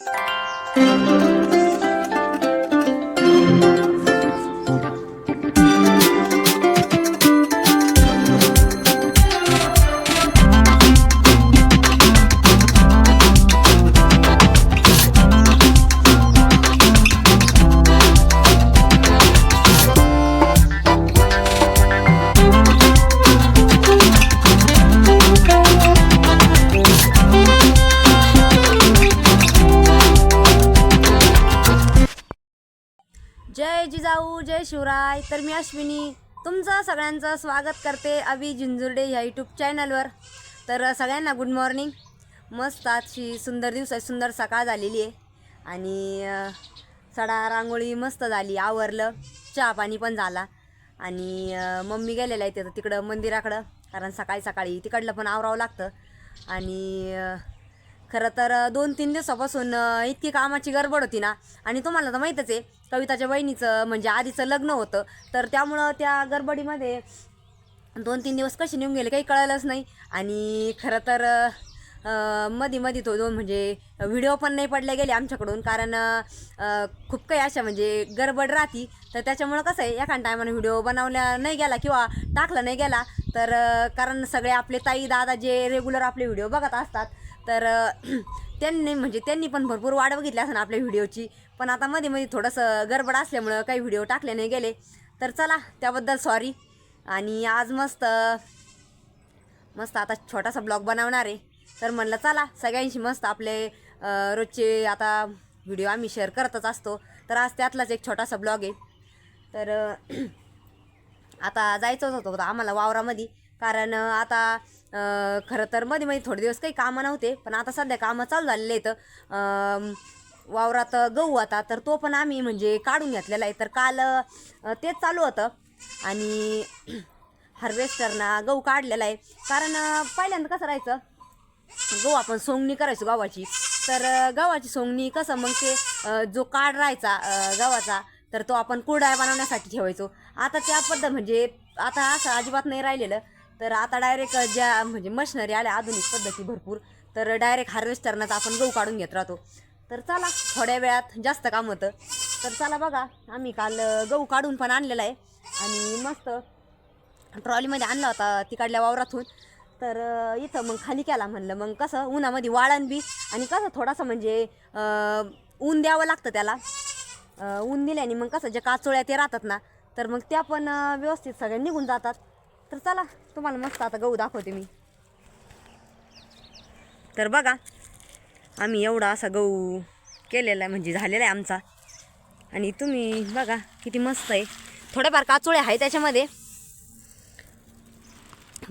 Música जय जिजाऊ जय शिवराय. तर मी अश्विनी तुमचं सगळ्यांचं स्वागत करते अभि झिंजुर्डे ह्या यूट्यूब चॅनलवर तर सगळ्यांना गुड मॉर्निंग मस्त आजची सुंदर दिवस आहे सुंदर सकाळ झालेली आहे. आणि सडा रांगोळी मस्त झाली आवरलं चहा पाणी पण झाला. आणि मम्मी गेलेल्या आहे तिथं तिकडं मंदिराकडं. कारण सकाळी सकाळी तिकडलं पण आवरावं लागतं. आणि खरं तर दोन तीन दिवसापासून इतकी कामाची गडबड होती ना. आणि तुम्हाला तर माहीतच आहे कविताच्या बहिणीचं म्हणजे आधीचं लग्न होतं. तर त्यामुळं त्या गडबडीमध्ये दोन तीन दिवस कसे निघून गेले काही कळलंच नाही. आणि खरं तर मध्ये मध्ये मधी मधी तो दोन म्हणजे व्हिडिओ पण नाही पडले गेले आमच्याकडून. कारण खूप काही अशा म्हणजे गडबड राहती. तर त्याच्यामुळं कसं आहे एखाद्या टायमानं व्हिडिओ बनवल्या नाही गेला किंवा टाकला नाही गेला तर कारण सगळे आपले ताई दादा जे रेग्युलर आपले व्हिडिओ बघत असतात तर त्यांनी म्हणजे त्यांनी पण भरपूर वाट बघितली असं आपल्या व्हिडिओची. पण आता मध्ये मध्ये थोडंसं गडबड असल्यामुळं काही व्हिडिओ टाकले नाही गेले. तर चला त्याबद्दल सॉरी आणि आज मस्त मस्त आता छोटासा ब्लॉग बनवणार आहे. तर म्हणलं चला सगळ्यांशी मस्त आपले रोजचे आता व्हिडिओ आम्ही शेअर करतच असतो. तर आज त्यातलाच एक छोटासा ब्लॉग आहे. तर आता जायचंच होतं होतं आम्हाला वावरामध्ये. कारण आता खरं तर मध्ये मध्ये थोडे दिवस काही कामं नव्हते पण आता सध्या कामं चालू झालेले आहेत. वावरात गहू आता तर तो पण आम्ही म्हणजे काढून घेतलेला आहे. तर काल तेच चालू होतं. आणि हार्वेस्टरना गहू काढलेला आहे. कारण पहिल्यांदा कसं राहायचं? गहू आपण सोंगणी करायचो गव्हाची. तर गव्हाची सोंगणी कसं मग ते जो काढ राहायचा गव्हाचा तर तो आपण कुरडाया बनवण्यासाठी ठेवायचो. आता त्या पद्धत म्हणजे आता असं अजिबात नाही राहिलेलं. तर आता डायरेक्ट ज्या म्हणजे मशिनरी आल्या आधुनिक पद्धती भरपूर तर डायरेक्ट हार्वेस्टरनंच आपण गहू काढून घेत राहतो. तर चला थोड्या वेळात जास्त काम होतं. तर चला बघा आम्ही काल गहू काढून पण आणलेला आहे. आणि मस्त ट्रॉलीमध्ये आणला होता तिकडल्या वावरातून. तर इथं मग खाली केला म्हणलं. मग कसं उन्हामध्ये वाळण बी. आणि कसं थोडासा म्हणजे ऊन द्यावं लागतं त्याला. ऊन दिल्याने मग कसं जे काचोळ्या ते राहतात ना तर मग त्या पण व्यवस्थित सगळ्या निघून जातात. तर चला तुम्हाला मस्त आता गहू दाखवते मी. तर बघा आम्ही एवढा असा गहू केलेला आहे म्हणजे झालेला आहे आमचा. आणि तुम्ही बघा किती मस्त आहे. थोड्याफार काचोळ्या आहे त्याच्यामध्ये.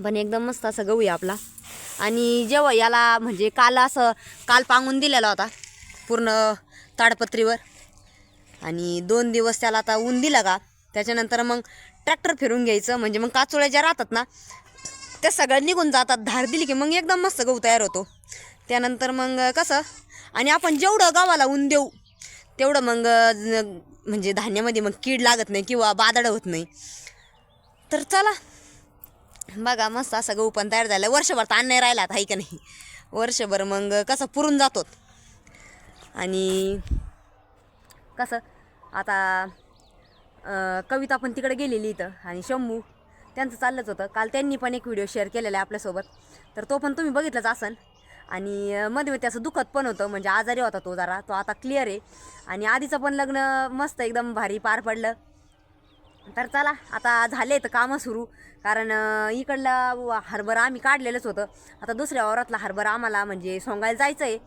पण एकदम मस्त असं गहू आहे आपला. आणि जेव्हा याला म्हणजे काल असं काल पांगून दिलेला होता पूर्ण ताडपत्रीवर. आणि दोन दिवस त्याला आता ऊन दिलं का त्याच्यानंतर मग ट्रॅक्टर फिरून घ्यायचं म्हणजे मग काचोळ्या ज्या राहतात ना त्या सगळ्या निघून जातात धार दिली की मग एकदम मस्त गहू तयार होतो. त्यानंतर मग कसं आणि आपण जेवढं गावाला ऊन देऊ तेवढं मग म्हणजे धान्यामध्ये मग कीड लागत नाही किंवा बादड होत नाही. तर चला बघा मस्त असं गहू पण तयार झालं. वर्षभर ताण नाही राहिला आहे का नाही? वर्षभर मग कसं पुरून जातो आणि कसं आता कविता पण तिकडे गेलेली इथं आणि शंभू त्यांचं चाललंच होतं. काल त्यांनी पण एक व्हिडिओ शेअर केलेला आहे आपल्यासोबत. तर तो पण तुम्ही बघितलाच असन आणि मध्ये मध्ये त्याचं दुखत पण होतं म्हणजे आजारी होता तो जरा. तो आता क्लिअर आहे. आणि आधीचं पण लग्न मस्त एकदम भारी पार पडलं. तर चला आता झाले तर कामं सुरू. कारण इकडला व- हरभरा आम्ही काढलेलंच होतं. आता दुसऱ्या वावरातला हरभरा आम्हाला म्हणजे सोंगायला जायचं आहे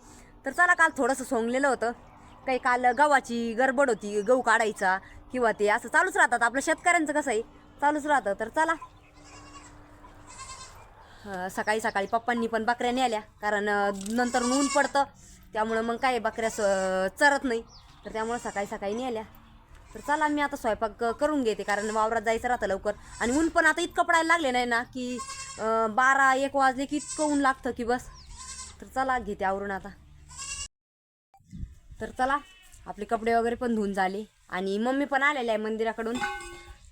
तर चला काल थोडंसं सोंगलेलं होतं. काही काल गव्हाची गडबड होती गहू काढायचा. किंवा ते असं चालूच राहतात. आपलं शेतकऱ्यांचं कसं आहे? चालूच राहतं. तर चला. सकाळी सकाळी पप्पांनी पण बकऱ्या नेल्या. कारण नंतर ऊन पडतं. त्यामुळं मग काय बकऱ्या स- चरत नाही. तर त्यामुळं सकाळी सकाळी नेल्या. तर चला मी आता स्वयंपाक करून घेते. कारण वावरात जायचं राहतं लवकर. आणि ऊन पण आता इतकं पडायला लागले नाही ना की बारा एक वाजले की इतकं ऊन लागतं की बस. तर चला घेते आवरून आता. तर चला आपले कपडे वगैरे पण धुवून झाले. आणि मम्मी पण आलेली आहे मंदिराकडून.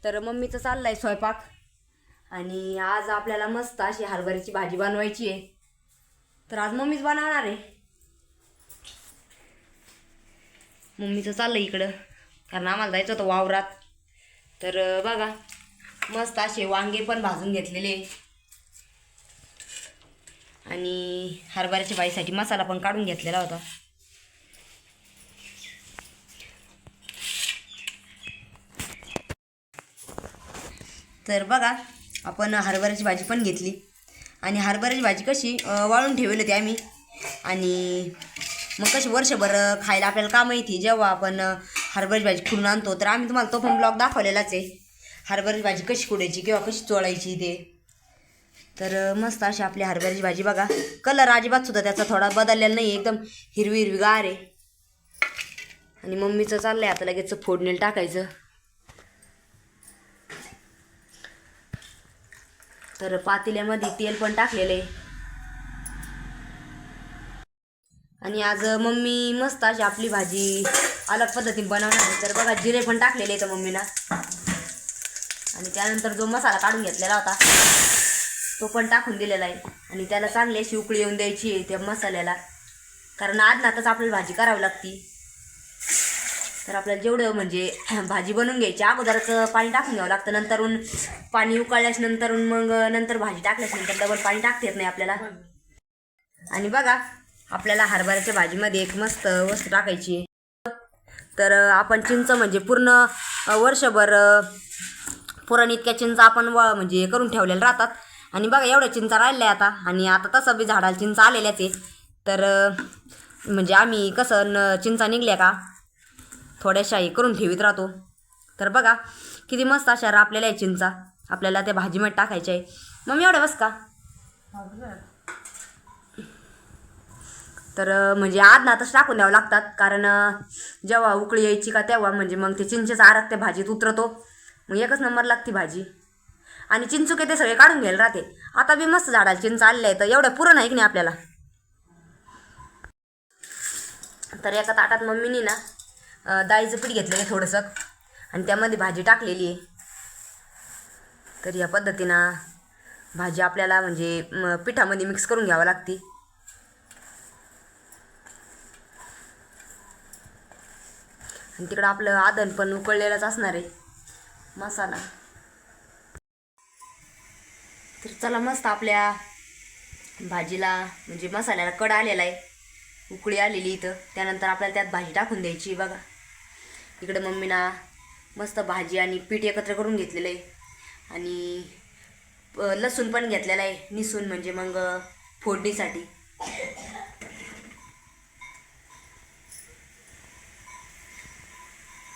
तर मम्मीचं चाललं आहे स्वयंपाक. आणि आज आपल्याला मस्त अशी हरभऱ्याची भाजी बनवायची आहे. तर आज मम्मीच बनवणार आहे. मम्मीचं चाललं इकडं. कारण आम्हाला जायचं होतं वावरात. तर बघा. मस्त असे वांगे पण भाजून घेतलेले. आणि हरभऱ्याच्या बाईसाठी मसाला पण काढून घेतलेला होता. तर बघा आपण हरभऱ्याची भाजी पण घेतली. आणि हरभऱ्याची भाजी कशी वाळून ठेवली होती आम्ही. आणि मग कशी वर्षभर खायला आपल्याला का माहिती जेव्हा आपण हरभऱ्याची भाजी खुडून आणतो तर आम्ही तुम्हाला तो पण ब्लॉग दाखवलेलाच आहे. हरभऱ्याची भाजी कशी कुडायची किंवा कशी चोळायची ते. तर मस्त अशी आपली हरभऱ्याची भाजी बघा. कलर अजिबात सुद्धा त्याचा थोडा बदललेला नाही एकदम हिरवी हिरवी गार आहे. आणि मम्मीचं चाललं आहे आता लगेच फोडणीला टाकायचं. तर पातेल्यामध्ये तेल पण टाकलेलं. आहे आणि आज मम्मी मस्त अशी आपली भाजी अलग पद्धतीने बनवणार तर बघा जिरे पण टाकलेले आहेत मम्मीला. आणि त्यानंतर जो मसाला काढून घेतलेला होता तो पण टाकून दिलेला आहे. आणि त्याला चांगली अशी उकळी येऊन द्यायची आहे त्या मसाल्याला. कारण आदनातच आपल्याला भाजी करावी लागती. तर आपल्याला जेवढं म्हणजे भाजी बनवून घ्यायची अगोदरच पाणी टाकून घ्यावं लागतं. नंतरून पाणी उकळल्यास नंतर मग नंतर भाजी टाकल्याच्यानंतर डबल पाणी टाकता येत नाही आपल्याला. आणि बघा आपल्याला हरभऱ्याच्या भाजीमध्ये एक मस्त वस्तू टाकायची तर आपण चिंच म्हणजे पूर्ण वर्षभर पुरण इतक्या चिंच आपण व म्हणजे करून ठेवलेल्या राहतात. आणि बघा एवढ्या चिंचा राहिल्या आता. आणि आता तसं बी झाडाला चिंच आलेल्याच आहे. तर म्हणजे आम्ही कसं न चिंचा निघल्या का? थोड्याशा हे करून ठेवीत राहतो. तर बघा किती मस्त अशा रापलेल्या आहे चिंचा. आपल्याला त्या भाजीमध्ये टाकायच्या आहे मग मी एवढ्या बस का? तर म्हणजे आज ना तसं टाकून द्यावं लागतात. कारण जेव्हा उकळी यायची का तेव्हा म्हणजे मग ते चिंचेचा आरक त्या भाजीत उतरतो. मग एकच नंबर लागते भाजी. आणि चिंचुके ते सगळे काढून घ्यायला राहते. आता बी मस्त झाडाला चिंच आलेलं आहे तर एवढं पुरण आहे की नाही आपल्याला? तर एका ताटात मम्मीनी ना डाळीचं पीठ घेतलेलं आहे थोडंसं. आणि त्यामध्ये भाजी टाकलेली आहे. तर या पद्धतीनं भाजी आपल्याला म्हणजे पिठामध्ये मिक्स करून घ्यावं लागते. आणि तिकडं आपलं आदन पण उकळलेलंच असणार आहे. मसाला. तर चला मस्त आपल्या भाजीला म्हणजे मसाल्याला कड आलेला आहे. उकळी आलेली इथं. त्यानंतर आपल्याला त्यात भाजी टाकून द्यायची बघा. इकडं मम्मीना मस्त भाजी आणि पीठ एकत्र करून घेतलेलं आहे. आणि लसूण पण घेतलेला आहे. निसून म्हणजे मग फोडणीसाठी.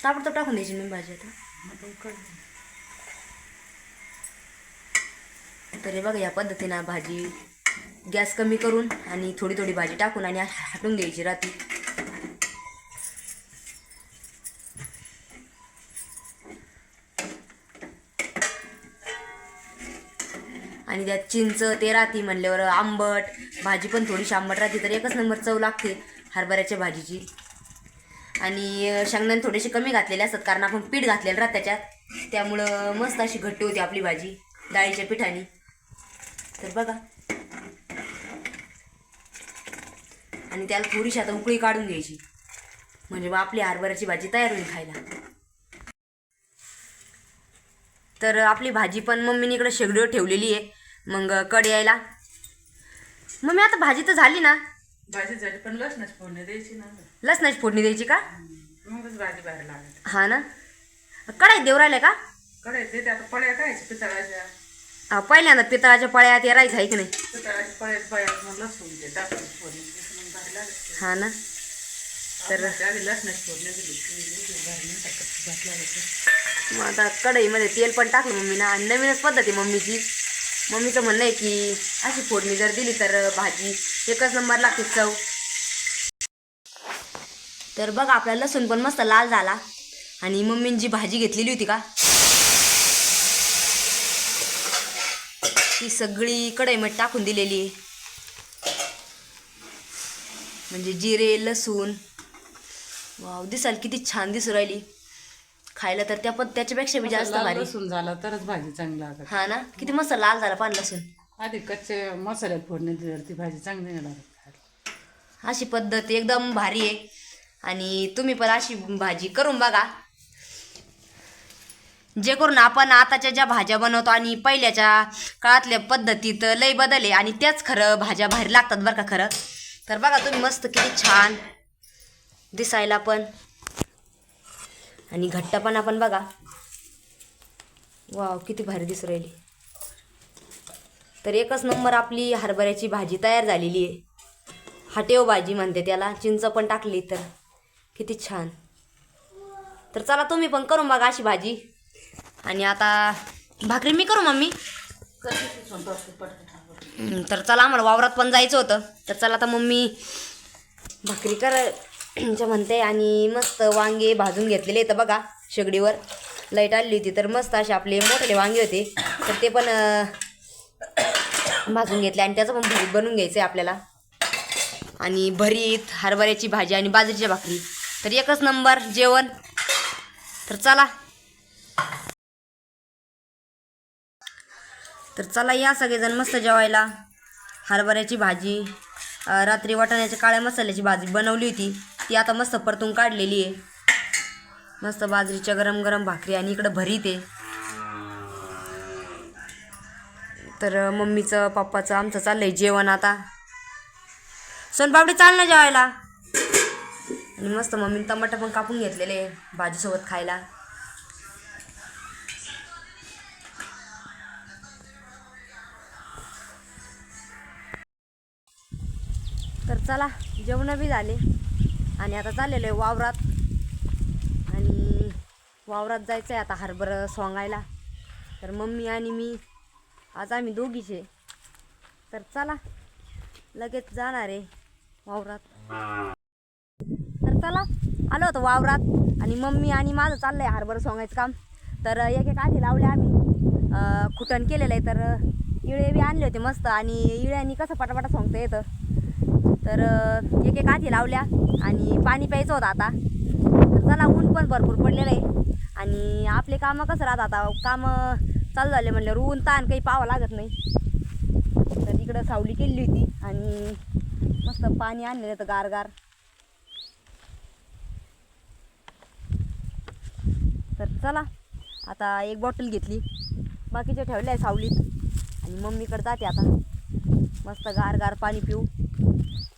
ताबडतोब टाकून द्यायची मी भाजी आता. तर हे बघा या पद्धतीनं भाजी गॅस कमी करून आणि थोडी थोडी भाजी टाकून आणि हाटून घ्यायची रात्री. आणि त्यात चिंच ते राहते म्हणल्यावर आंबट भाजी पण थोडीशी आंबट राहते तर एकच नंबर चव लागते हरभऱ्याच्या भाजीची. आणि शेंगदाणे थोडेसे कमी घातलेले असतात कारण आपण पीठ घातलेलं राहत त्याच्यात. त्यामुळं मस्त अशी घट्ट होती आपली भाजी डाळीच्या पिठाने. तर बघा. आणि त्याला थोडीशी आता उकळी काढून घ्यायची. म्हणजे मग आपली हरभऱ्याची भाजी तयार होईल खायला. तर आपली भाजी पण मम्मीने इकडे शेगडीवर ठेवलेली आहे. मग कड यायला. मम्मी आता भाजी तर झाली ना. भाजी झाली पण लसणाची फोडणी द्यायची ना. लसणाची फोडणी द्यायची का? मगच भाजी बाहेर लागत हा ना. कढाईत देऊ राहिले का? कढईत देते आता पळ्या करायच्या पितळाच्या. पहिल्यांदा पितळाच्या पळ्या ते राहायचं आहे की नाही? पितळाच्या पळ्यात पळ्यात मग लसूण ते टाकून फोडणी द्यायची, मग भारी लागत हा ना. तर आधी लसणाची फोडणी दिली की वेगळी भारी नाही टाकत भात लागायचं मग आता कढईमध्ये तेल पण टाकलं मम्मीनं आणि नवीनच पद्धत आहे मम्मीची. मम्मीचं म्हणणं आहे की अशी फोडणी जर दिली तर भाजी एकच नंबर लागते चव. तर बघ आपला लसूण पण मस्त लाल झाला. आणि मम्मीने जी भाजी घेतलेली होती का ती सगळी कढईमध्ये टाकून दिलेली आहे. म्हणजे जिरे लसूण. वाव दिसाल किती छान दिसू राहिली. खायला तर त्या पण त्याच्यापेक्षा बी जास्त भारी. लसूण झाला तरच भाजी चांगली लागत. हा ना? किती मस्त लाल झाला पान लसूण. आधी कच्चे मसाल्यात फोडणी दिली तर ती भाजी चांगली नाही लागत. अशी पद्धत एकदम भारी आहे. आणि तुम्ही पण अशी भाजी करून बघा. जे करून आपण आताच्या ज्या भाज्या बनवतो आणि पहिल्याच्या काळातल्या पद्धतीत लय बदल आहे आणि त्याच खरं भाज्या बाहेर लागतात बरं का खरं? तर बघा तुम्ही मस्त किती छान दिसायला पण. आणि घट्टपणा पण बघा. वाव किती भारी दिसू राहिली. तर एकच नंबर आपली हरभऱ्याची भाजी तयार झालेली आहे. हटेव भाजी म्हणते त्याला. चिंच पण टाकली तर. किती छान. तर चला तुम्ही पण करू बघा अशी भाजी. आणि आता भाकरी मी करू मम्मी? तर चला आम्हाला वावरात पण जायचं होतं. तर चला आता मम्मी भाकरी कर म्हणते आणि मस्त वांगे भाजून घेतलेले तर बघा शेगडीवर. लाइट आलेली होती तर मस्त असे आपले मोठे वांगे होते. तर ते पण भाजून घेतले आणि त्याचं पण भरीत बनवून घ्यायचं आहे आपल्याला. आणि भरीत हरभऱ्याची भाजी आणि बाजरीची भाकरी. तर एकच नंबर जेवण. तर चला. तर चला या सगळेजण मस्त जेवायला. हरभऱ्याची भाजी रात्री वाटाण्याच्या काळ्या मसाल्याची भाजी बनवली होती. ती आता मस्त परतून काढलेली आहे. मस्त बाजरीच्या गरम गरम भाकरी आणि इकडं भरीत आहे. तर मम्मीचं पप्पाचं आमचं चाललंय जेवण आता. सोनपापडी चाल ना जेवायला. आणि मस्त मम्मीने टमाटर पण कापून घेतलेले भाजीसोबत खायला. तर चला जेवणं बी झाले. आणि आता चाललेलो आहे वावरात. आणि वावरात जायचं आहे आता हरभर सोंगायला. तर मम्मी आणि मी आज आम्ही दोघीचे. तर चला लगेच जाणार आहे वावरात. तर चला आलो होतो वावरात. आणि मम्मी आणि माझं चाललं आहे हरभर सोंगायचं काम. तर एक एक आधी लावले आम्ही. कुटण खुटण केलेलं आहे तर इळे बी आणले होते मस्त. आणि इळ्यांनी कसं पटापटा सोंगता येतं? तर एक एक आधी लावल्या आणि पाणी प्यायचं होतं आता. तर चला ऊन पण भरपूर पडलेलं आहे. आणि आपले कामं कसं राहतात आता? कामं चालू झाले म्हणल्यावर ऊन ताण काही पाहावं लागत नाही. तर इकडं सावली केली होती आणि मस्त पाणी आणलेलं होतं गार गार तर चला आता एक बॉटल घेतली. बाकीचे ठेवले आहे सावलीत. आणि मम्मीकडे जाते आता. मस्त गार गार पाणी पिऊ.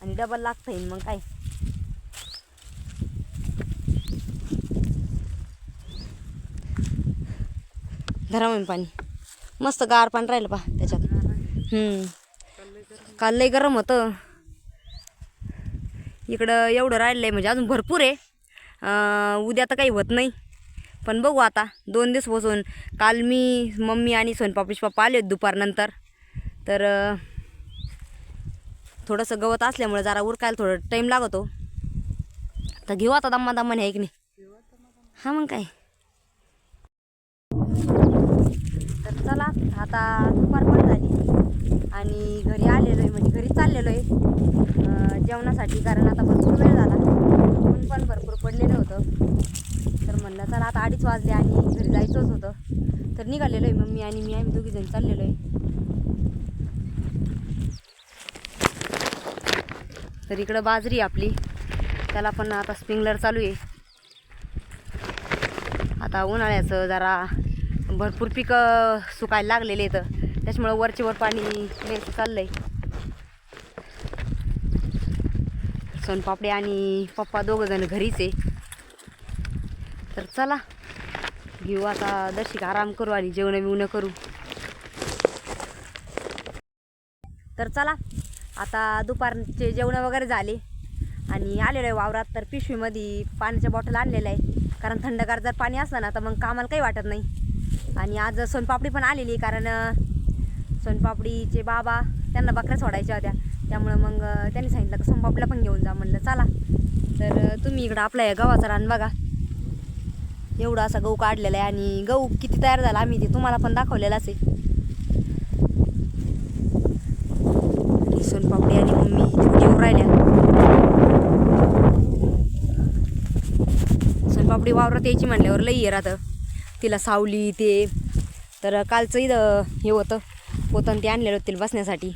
आणि डबल लागतं येईल मग काय? धरा म्हणून पाणी. मस्त गार पाणी राहिलं पा त्याच्यात. काल लय गरम होतं. इकडं एवढं राहिलं आहे म्हणजे अजून भरपूर आहे. उद्या तर काही होत नाही. पण बघू आता दोन दिवस बसून. काल मी मम्मी आणि सोनपापीचे पप्पा आले होते दुपारनंतर. तर थोडंसं गवत असल्यामुळे जरा उरकायला थोडं टाईम लागतो. तर घेऊ आता दम्मा दम्माने आहे की नाही? हां मग काय? तर चला आता दुपार पण झाली. आणि घरी आलेलो आहे म्हणजे घरी चाललेलो आहे जेवणासाठी कारण आता भरपूर वेळ झाला. ऊन पण भरपूर पडलेलं होतं. तर म्हणलं चला आता अडीच वाजले आणि घरी जायचंच होतं. तर निघालेलो आहे मम्मी आणि मी आम्ही दोघीजण चाललेलो आहे तर इकडं बाजरी आपली. त्याला पण आता स्प्रिंगलर चालू आहे. आता उन्हाळ्याचं जरा भरपूर पिकं सुकायला लागलेले आहेत. त्याच्यामुळं वरचे वर पाणी चाललंय. चाललं आहे आणि पप्पा दोघं जण घरीच आहे. तर चला घेऊ आता दर्शिक आराम करू आणि जेवणं बिवणं करू. तर चला. आता दुपारचे जेवणं वगैरे झाले. आणि आलेलो आहे वावरात तर पिशवीमध्ये पाण्याच्या बॉटल आणलेलं आहे कारण थंडगार जर पाणी असलं ना तर मग कामाला काही वाटत नाही. आणि आज सोनपापडी पण आलेली आहे कारण सोनपापडीचे बाबा त्यांना बकऱ्या सोडायच्या होत्या. त्यामुळं मग त्यांनी सांगितलं का सोनपापडीला पण घेऊन जा म्हणलं चला. तर तुम्ही इकडं आपला या गव्हाचा रान बघा. एवढा असा गहू काढलेला आहे आणि गहू किती तयार झाला आम्ही ते तुम्हाला पण दाखवलेलाच आहे आणि सोनपापडी आणि मम्मी तिकडे येऊन राहिल्या सोनपापडी वावरात यायची म्हणल्यावर लई ये राहतं. तिला सावली ते. तर कालचं इथं हे होतं. पोतन ते आणलेलं होतं तिला बसण्यासाठी.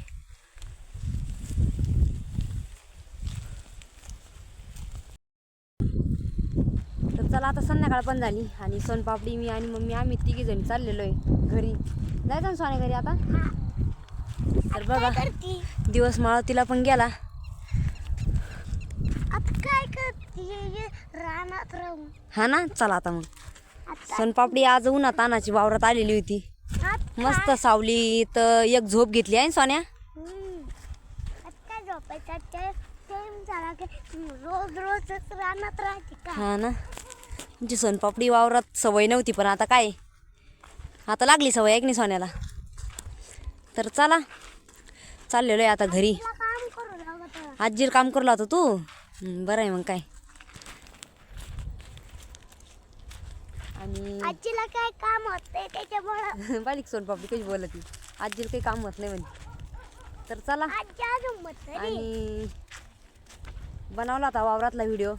तर चला आता संध्याकाळ पण झाली आणि सोनपापडी मी आणि मम्मी आम्ही तिघी जणी चाललेलो आहे घरी. जायचं ना सोन्या घरी आता. तर बघा दिवस माळवतीला पण गेला. आता काय करते? रानात राहून हा ना? चला आता मग. सोनपापडी आज उन्हात तानाची वावरात आलेली होती. मस्त सावली तर एक झोप घेतली आहे सोन्या? रोज रोजच रानात राहते हा ना? म्हणजे सोनपापडी वावरात सवय नव्हती पण आता काय? आता लागली सवय आहे की नाही सोन्याला? तर चला. चाललेलो आहे आता घरी. तुला काम करू होता तू? बरं आहे मग काय आणि आजीला काय काम होते त्याच्यामुळं? बालिक सोनपापडी कशी बोलत? ती आजीला काही काम होत नाही म्हणे. तर चला. आणि बनवला होता वावरातला व्हिडिओ.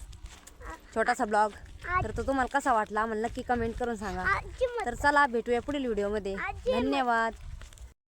छोटासा ब्लॉग. तर तो तुम्हाला कसा वाटला? मला नक्की कमेंट करून सांगा. तर चला भेटूया पुढील व्हिडिओमध्ये. धन्यवाद.